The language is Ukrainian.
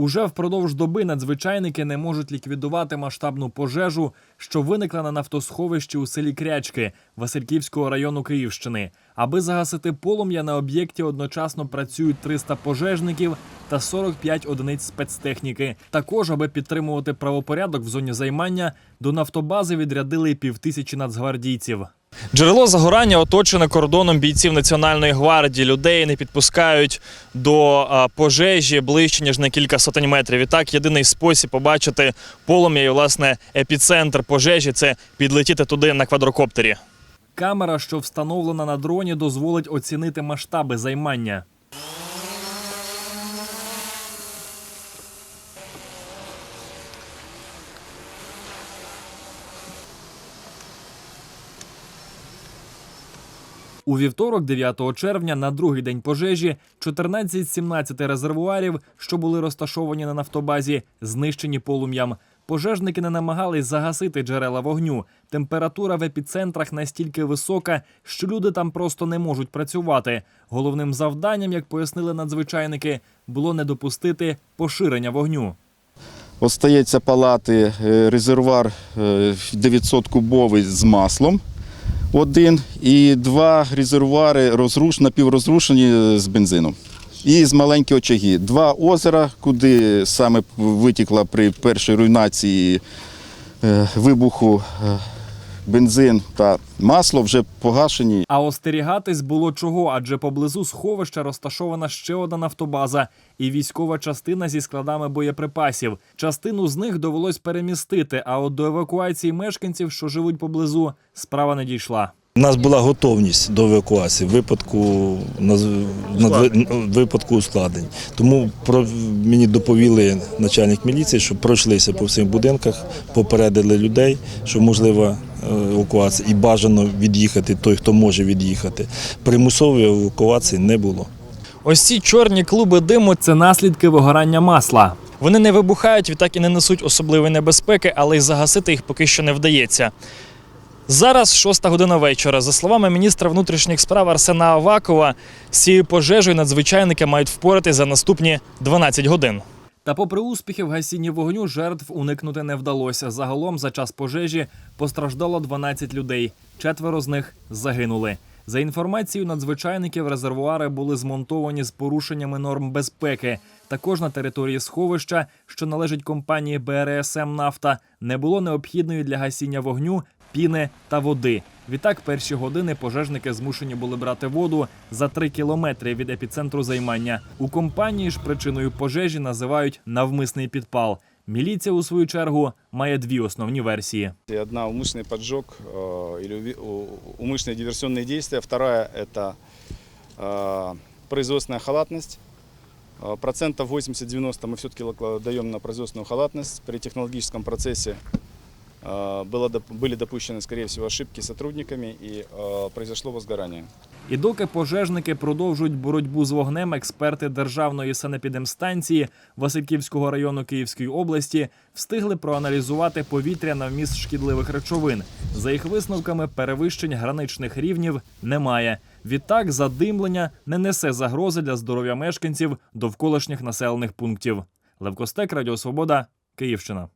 Уже впродовж доби надзвичайники не можуть ліквідувати масштабну пожежу, що виникла на нафтосховищі у селі Крячки Васильківського району Київщини. Аби загасити полум'я на об'єкті одночасно працюють 300 пожежників та 45 одиниць спецтехніки. Також, аби підтримувати правопорядок в зоні займання, до нафтобази відрядили півтисячі нацгвардійців. Джерело загорання оточене кордоном бійців Національної гвардії. Людей не підпускають до пожежі ближче ніж на кілька сотень метрів. І так, єдиний спосіб побачити полум'я і власне епіцентр пожежі це підлетіти туди на квадрокоптері. Камера, що встановлена на дроні, дозволить оцінити масштаби займання. У вівторок, 9 червня, на другий день пожежі, 14 з 17 резервуарів, що були розташовані на нафтобазі, знищені полум'ям. Пожежники не намагались загасити джерела вогню. Температура в епіцентрах настільки висока, що люди там просто не можуть працювати. Головним завданням, як пояснили надзвичайники, було не допустити поширення вогню. Остається палати е, резервуар е, 900-кубовий з маслом один і два резервуари розруш, напіврозрушені е, з бензином. І з маленькі очаги. Два озера, куди саме витікла при першій руйнації е, вибуху е, бензин та масло, вже погашені. А остерігатись було чого, адже поблизу сховища розташована ще одна нафтобаза і військова частина зі складами боєприпасів. Частину з них довелось перемістити, а от до евакуації мешканців, що живуть поблизу, справа не дійшла. У нас була готовність до евакуації в випадку, в випадку ускладнень. Тому про, мені доповіли начальник міліції, що пройшлися по всіх будинках, попередили людей, що можлива е, евакуація і бажано від'їхати той, хто може від'їхати. Примусової евакуації не було. Ось ці чорні клуби диму це наслідки вигорання масла. Вони не вибухають, відтак і не несуть особливої небезпеки, але й загасити їх поки що не вдається. Зараз шоста година вечора. За словами міністра внутрішніх справ Арсена Авакова, цією пожежею надзвичайники мають впоратись за наступні 12 годин. Та, попри успіхи в гасінні вогню, жертв уникнути не вдалося. Загалом за час пожежі постраждало 12 людей. Четверо з них загинули. За інформацією надзвичайників, резервуари були змонтовані з порушеннями норм безпеки. Також на території сховища, що належить компанії БРСМ Нафта, не було необхідної для гасіння вогню, піни та води. Відтак, перші години пожежники змушені були брати воду за три кілометри від епіцентру займання. У компанії ж причиною пожежі називають навмисний підпал. Міліція, у свою чергу, має дві основні версії. И Одна умышленный поджог э, или уви- у- умышленные диверсионные действия. Вторая – это э, производственная халатность. Э, Процентов 80-90 мы все-таки даем на производственную халатность. При технологическом процессе э, было, доп- были допущены, скорее всего, ошибки сотрудниками и э, произошло возгорание. І доки пожежники продовжують боротьбу з вогнем, експерти Державної санепідемстанції Васильківського району Київської області встигли проаналізувати повітря на вміст шкідливих речовин. За їх висновками, перевищень граничних рівнів немає. Відтак, задимлення не несе загрози для здоров'я мешканців довколишніх населених пунктів. Левкостек, Радіо Свобода, Київщина.